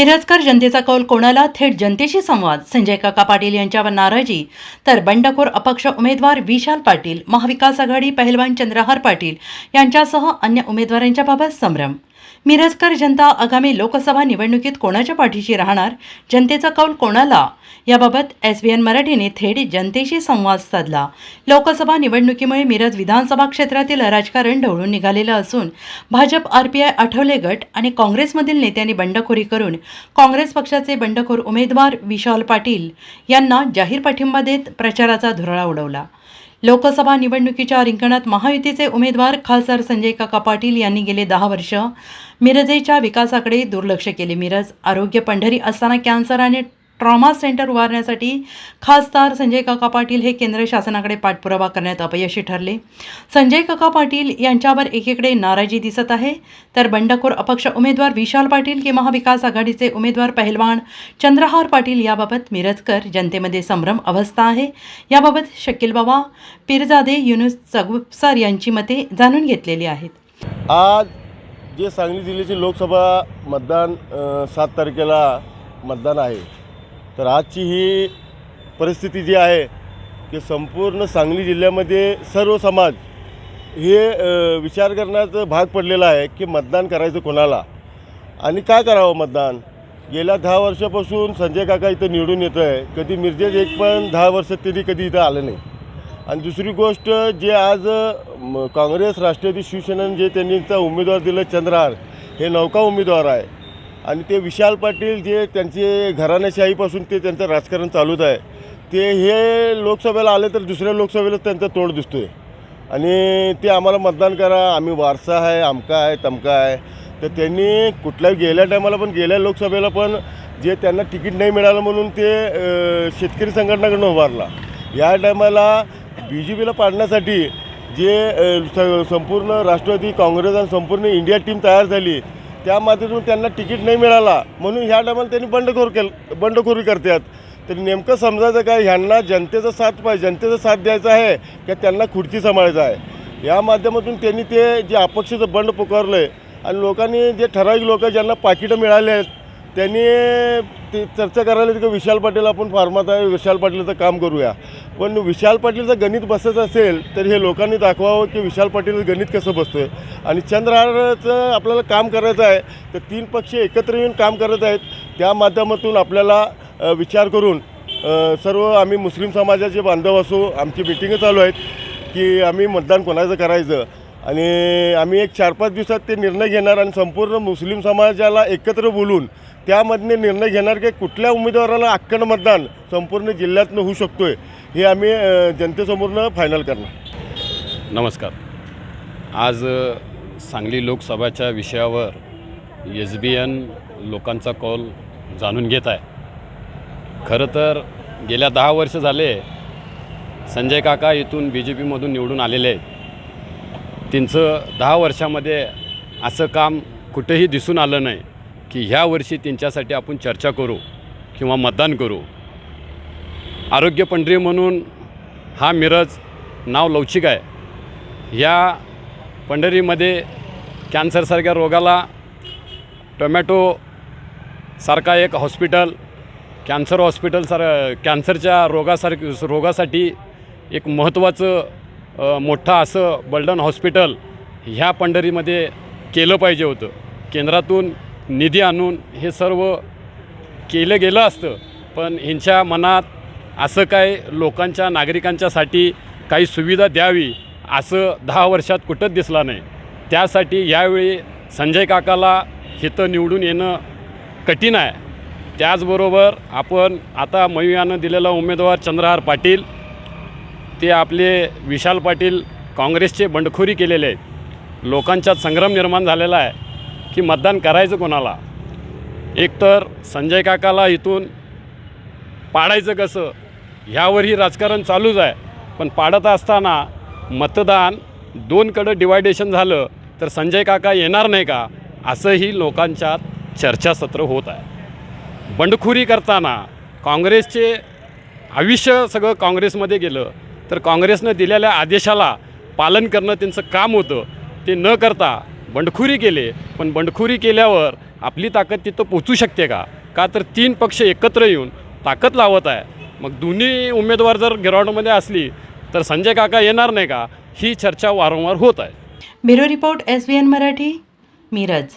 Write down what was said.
मिरजकर जनतेचा कौल कोणाला? थेट जनतेशी संवाद. संजय काका पाटील यांच्यावर नाराजी. तर बंडखोर अपक्ष उमेदवार विशाल पाटील महाविकास आघाडी पहिलवान चंद्रहार पाटील यांच्यासह अन्य उमेदवारांच्या बाबत संभ्रम. मिरजकर जनता आगामी लोकसभा निवडणुकीत कोणाच्या पाठीशी राहणार? जनतेचा कौल कोणाला? याबाबत एस बी एन मराठीने थेट जनतेशी संवाद साधला. लोकसभा निवडणुकीमुळे मिरज विधानसभा क्षेत्रातील राजकारण ढवळून निघालेलं असून भाजप आरपीआय आठवले गट आणि काँग्रेसमधील नेत्यांनी बंडखोरी करून काँग्रेस पक्षाचे बंडखोर उमेदवार विशाल पाटील यांना जाहीर पाठिंबा देत प्रचाराचा धुरळा उडवला. लोकसभा निवडणुकीच्या रिंगणात महायुतीचे उमेदवार खासदार संजय काका पाटील यांनी गेले दहा वर्ष. मिरजेच्या विकासाकडे दुर्लक्ष केले मिरज. आरोग्य पंढरी असताना कॅन्सर आणि ट्रॉमा सेंटर उभारण्यासाठी खासदार संजय काका पाटील हे केंद्र शासनाकडे पाठपुरावा करण्यात अपयशी ठरले. संजय काका पाटील यांच्यावर एकीकडे नाराजी दिसत आहे तर बंडखोर अपक्ष उमेदवार विशाल पाटील की महाविकास आघाडीचे उमेदवार पहिलवान चंद्रहार पाटील याबाबत मिरजकर जनतेमध्ये संभ्रम अवस्था आहे. याबाबत शकील बाबा पीरजादे युनुस चगुपसर यांची मते जाणून घेतलेली आहेत. आज जे सांगली जिल्ह्याचे लोकसभा मतदान सात तारखेला मतदान आहे. तर आजची ही परिस्थिती जी आहे की संपूर्ण सांगली जिल्ह्यामध्ये सर्व समाज हे विचार करण्याचं भाग पडलेला आहे की मतदान करायचं कोणाला? आणि काय करावं मतदान? गेल्या दहा वर्षापासून संजय काका इथं निवडून येतो आहे कधी मिरजेज एक पण दहा वर्षात तरी कधी इथं आलं नाही. आणि दुसरी गोष्ट जे आज म, काँग्रेस राष्ट्रवादी शिवसेनेनं जे त्यांनी उमेदवार दिलं चंद्रहार हे नौका उमेदवार आहे. आणि ते विशाल पाटील जे त्यांचे घराण्याशाहीपासून ते त्यांचं राजकारण चालूच आहे ते हे लोकसभेला आले तर दुसऱ्या लोकसभेला त्यांचं तोड दिसतो आहे आणि ते आम्हाला मतदान करा आम्ही वारसा आहे आमका आहे तमका आहे. तर त्यांनी कुठल्या गेल्या टायमाला पण गेल्या लोकसभेला पण जे त्यांना तिकीट नाही मिळालं म्हणून ते शेतकरी संघटनाकडून उभारला. या टायमाला बी जे पीला पाडण्यासाठी जे स- संपूर्ण राष्ट्रवादी काँग्रेस आणि संपूर्ण इंडिया टीम तयार झाली त्या माध्यमातून त्यांना तिकीट नाही मिळाला. म्हणून ह्या टायमाला त्यांनी बंडखोर केल बंडखोरी करतात. तर नेमकं समजायचं काय? ह्यांना जनतेचा साथ पाहिजे जनतेचा साथ द्यायचा आहे का त्यांना खुर्ची सांभाळायचा आहे? या माध्यमातून त्यांनी ते जे अपक्षाचं बंड पुकारलं आहे आणि लोकांनी जे ठराविक लोक ज्यांना पाकिटं मिळाले आहेत त्यांनी ते चर्चा करायला की विशाल पाटील आपण फार्मात आहे विशाल पाटीलचं काम करूया. पण विशाल पाटीलचं गणित बसायचं असेल तर हे लोकांनी दाखवावं की विशाल पाटील गणित कसं बसतो आहे आणि चंद्रहारचं आपल्याला काम करायचं आहे तर तीन पक्ष एकत्र येऊन काम करत आहेत. त्या माध्यमातून आपल्याला विचार करून सर्व आम्ही मुस्लिम समाजाचे बांधव असो आमची मिटिंगं चालू आहेत की आम्ही मतदान कोणाचं करायचं? आणि आम्ही एक चार पाच दिवसात ते निर्णय घेणार आणि संपूर्ण मुस्लिम समाजाला एकत्र बोलून त्यामधने निर्णय घेणार की कुठल्या उमेदवाराला अख्खंड मतदान संपूर्ण जिल्ह्यातनं होऊ शकतो आहे हे आम्ही जनतेसमोरनं फायनल करणार. नमस्कार. आज सांगली लोकसभाच्या विषयावर एस बी एन लोकांचा कॉल जाणून घेत आहे. खरं तर गेल्या दहा वर्ष झाले संजय काका इथून बी जे पीमधून निवडून आलेले आहेत. त्यांचं दहा वर्षामध्ये असं काम कुठेही दिसून आलं नाही. की ह्या वर्षी त्यांच्यासाठी आपण चर्चा करू किंवा मतदान करू. आरोग्य पंढरी म्हणून हा मिरज नाव लवचिक आहे. या पंढरीमध्ये कॅन्सरसारख्या रोगाला टोमॅटो सारखा एक हॉस्पिटल कॅन्सर हॉस्पिटल सार कॅन्सरच्या रोगासारख रोगासाठी एक महत्त्वाचं मोठं असं बल्डन हॉस्पिटल ह्या पंढरीमध्ये केलं पाहिजे होतं. केंद्रातून निधी आणून हे सर्व केलं गेलं असतं. पण ह्यांच्या मनात असं काय लोकांच्या नागरिकांच्यासाठी काही सुविधा द्यावी असं दहा वर्षात कुठंच दिसला नाही. त्यासाठी यावेळी संजय काकाला हिथं निवडून येणं कठीण आहे. त्याचबरोबर आपण आता मयुयानं दिलेला उमेदवार चंद्रहार पाटील ते आपले विशाल पाटील काँग्रेसचे बंडखोरी केलेले आहेत. लोकांच्यात संग्राम निर्माण झालेला आहे. की मतदान करायचं कोणाला? एकतर संजय काकाला इथून पाडायचं कसं? ह्यावरही राजकारण चालूच आहे. पण पाडत असताना मतदान दोनकडं डिवायडेशन झालं तर संजय काका येणार नाही का? असंही लोकांच्यात चर्चासत्र होत आहे. बंडखोरी करताना काँग्रेसचे आयुष्य सगळं काँग्रेसमध्ये गेलं तर काँग्रेसनं दिलेल्या आदेशाला पालन करणं त्यांचं काम होतं. ते न करता बंडखोरी केले. पण बंडखोरी केल्यावर आपली ताकद तिथं पोचू शकते का? का तर तीन पक्ष एकत्र येऊन ताकद लावत आहे. मग दोन्ही उमेदवार जर ग्राउंडमध्ये असली तर संजय काका येणार नाही का? ही चर्चा वारंवार होत आहे. Bureau report S B N Marathi Miraj.